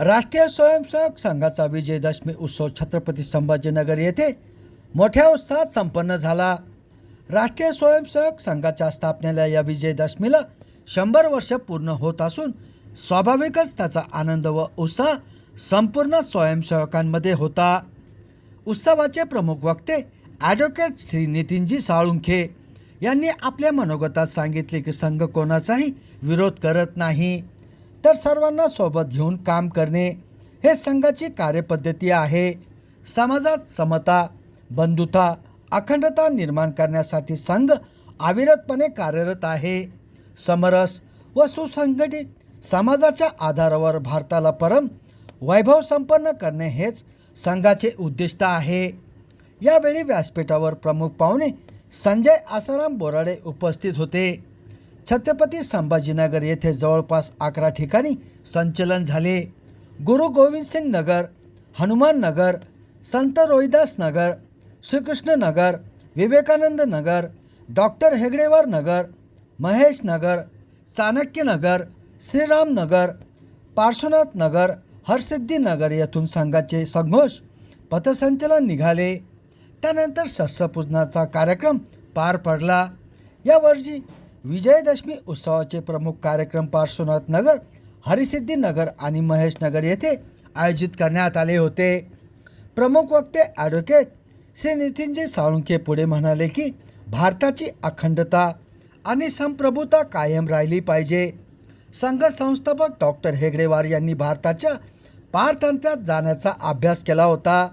राष्ट्रीय स्वयंसेवक संघाचा विजयदशमी उत्सव छत्रपती संभाजीनगर येथे मोठ्या उत्साहात संपन्न झाला. राष्ट्रीय स्वयंसेवक संघाच्या स्थापनेला या विजयदशमीला शंभर वर्ष पूर्ण होत असून स्वाभाविकच त्याचा आनंद व उत्साह संपूर्ण स्वयंसेवकांमध्ये होता. उत्सवाचे प्रमुख वक्ते ॲडव्होकेट श्री नितीनजी साळुंखे यांनी आपल्या मनोगतात सांगितले की संघ कोणाचाही विरोध करत नाही. तर सर्वांना सोबत घेऊन काम करणे हे संघाची कार्यपद्धती आहे. समाजात समता बंधुता अखंडता निर्माण करण्यासाठी संघ अविरतपणे कार्यरत आहे. समरस व सुसंघटित समाजाच्या आधारावर भारताला परम वैभव संपन्न करणे हेच संघाचे उद्दिष्ट आहे. यावेळी व्यासपीठावर प्रमुख पाहुणे संजय आसाराम बोराडे उपस्थित होते. छत्रपती संभाजीनगर येथे जवळपास अकरा ठिकाणी संचलन झाले. गुरु गोविंद सिंग नगर हनुमान नगर संत रोहिदास नगर श्रीकृष्ण नगर विवेकानंद नगर डॉक्टर हेगडेवार नगर महेश नगर चाणक्य नगर श्रीराम नगर पार्श्वनाथ नगर हरसिद्धी नगर येथून संघाचे संघोष पथसंचलन निघाले. त्यानंतर शस्त्रपूजनाचा कार्यक्रम पार पडला. यावर्षी विजयदशमी उत्सवाचे प्रमुख कार्यक्रम पार्श्वनाथ नगर हरिसिद्धी नगर आणि महेश नगर येथे आयोजित करण्यात आले होते. प्रमुख वक्ते ॲडव्होकेट श्री नितीनजी साळुंखे पुढे म्हणाले की भारताची अखंडता आणि संप्रभुता कायम राहिली पाहिजे. संघ संस्थापक डॉक्टर हेगडेवार यांनी भारताच्या पारतंत्र्यात जाण्याचा अभ्यास केला होता.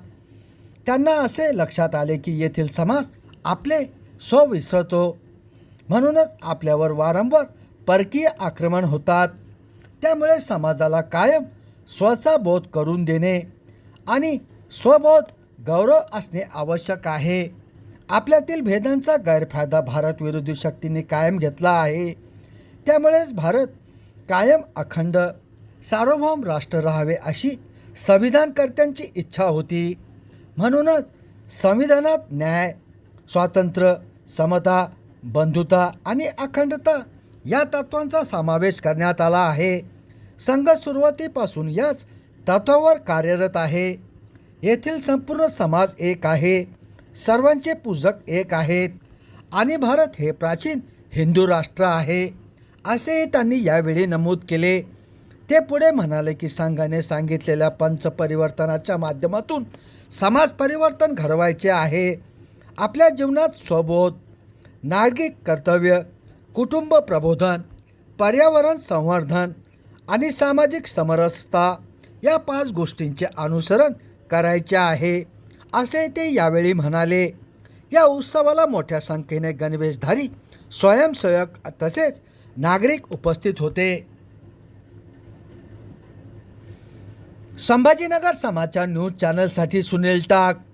त्यांना असे लक्षात आले की येथील समाज आपले स्व विसरतो. म्हणूनच आपल्यावर वारंवार परकीय आक्रमण होतात. त्यामुळे समाजाला कायम स्वचा बोध करून देणे आणि स्वबोध गौरव असणे आवश्यक आहे. आपल्यातील भेदांचा गैरफायदा भारत विरोधी शक्तीने कायम घेतला आहे. त्यामुळेच भारत कायम अखंड सार्वभौम राष्ट्र राहावे अशी संविधानकर्त्यांची इच्छा होती. म्हणूनच संविधानात न्याय स्वातंत्र्य समता बंधुता आणि अखंडता या तत्वांचा समावेश करण्यात आला आहे. संघ सुरुवातीपासून याच तत्वावर कार्यरत आहे. येथील संपूर्ण समाज एक आहे. सर्वांचे पूजक एक आहेत. आणि भारत हे प्राचीन हिंदू राष्ट्र आहे. असेही त्यांनी यावेळी नमूद केले. ते पुढे म्हणाले की संघाने सांगितलेल्या पंचपरिवर्तनाच्या माध्यमातून समाज परिवर्तन घडवायचे आहे. आपल्या जीवनात स्वबोध नागरिक कर्तव्य कुटुंब प्रबोधन पर्यावरण संवर्धन आणि सामाजिक समरसता या पाच गोष्टींचे अनुसरण करायचे आहे असे ते यावेळी म्हणाले. या उत्सवाला मोठ्या संख्येने गणवेशधारी स्वयंसेवक तसेच नागरिक उपस्थित होते. संभाजीनगर समाचार न्यूज चॅनलसाठी सुनील टाक.